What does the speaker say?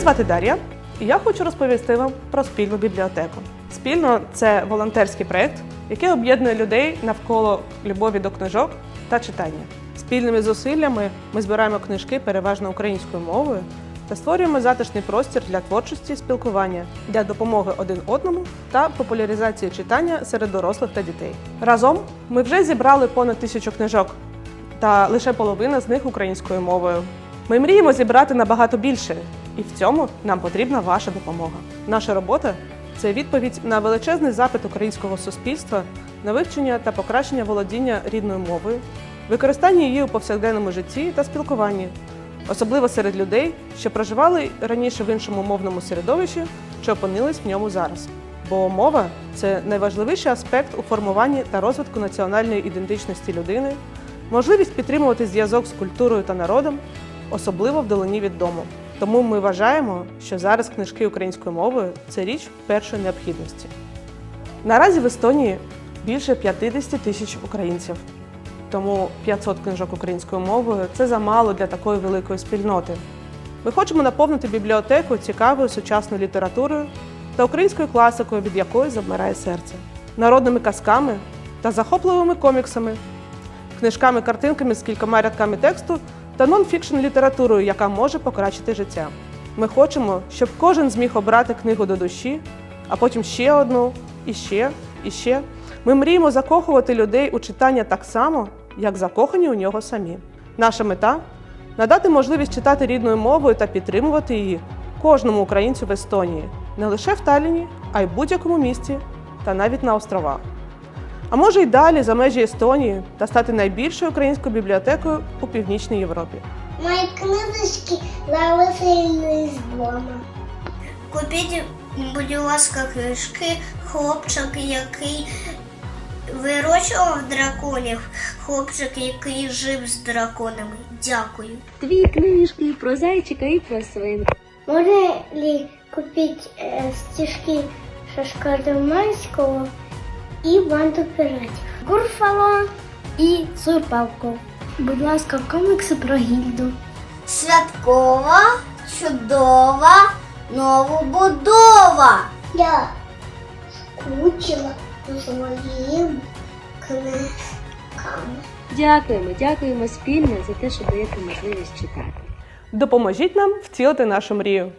звати Дар'я, і я хочу розповісти вам про спільну бібліотеку. Спільно це волонтерський проєкт, який об'єднує людей навколо любові до книжок та читання. Спільними зусиллями ми збираємо книжки переважно українською мовою та створюємо затишний простір для творчості спілкування, для допомоги один одному та популяризації читання серед дорослих та дітей. Разом ми вже зібрали понад тисячу книжок, та лише половина з них українською мовою. Ми мріємо зібрати набагато більше, і в цьому нам потрібна ваша допомога. Наша робота це відповідь на величезний запит українського суспільства на вивчення та покращення володіння рідною мовою, використання її у повсякденному житті та спілкуванні, особливо серед людей, що проживали раніше в іншому мовному середовищі чи опинились в ньому зараз. Бо мова це найважливіший аспект у формуванні та розвитку національної ідентичності людини, можливість підтримувати зв'язок з культурою та народом, особливо вдалині від дому. Тому ми вважаємо, що зараз книжки українською мовою це річ першої необхідності. Наразі в Естонії більше 50 тисяч українців. Тому 500 книжок українською мовою це замало для такої великої спільноти. Ми хочемо наповнити бібліотеку цікавою сучасною літературою та українською класикою, від якої завмирає серце, народними казками та захопливими коміксами, книжками, картинками з кількома рядками тексту та нон-фікшн літературою, яка може покращити життя. Ми хочемо, щоб кожен зміг обрати книгу до душі, а потім ще одну, і ще, і ще. Ми мріємо закохувати людей у читання так само, як закохані у нього самі. Наша мета надати можливість читати рідною мовою та підтримувати її кожному українцю в Естонії, не лише в Талліні, а й в будь-якому місті та навіть на островах. А може й далі за межі Естонії та стати найбільшою українською бібліотекою у північній Європі. Мої книжечки залишились вдома. Купіть, будь ласка, книжки, хлопчик, який вирощував драконів, хлопчик, який жив з драконами. Дякую. Дві книжки про зайчика і про свинку. Можна ли купити е, стишки Шашка і банду піратів? Гурфало і Сурпалку. Будь ласка, комікси про гільду. Святкова, чудова, новобудова. Я скучила за своїм книжками. Дякуємо, дякуємо спільно за те, що даєте можливість читати. Допоможіть нам втілити нашу мрію.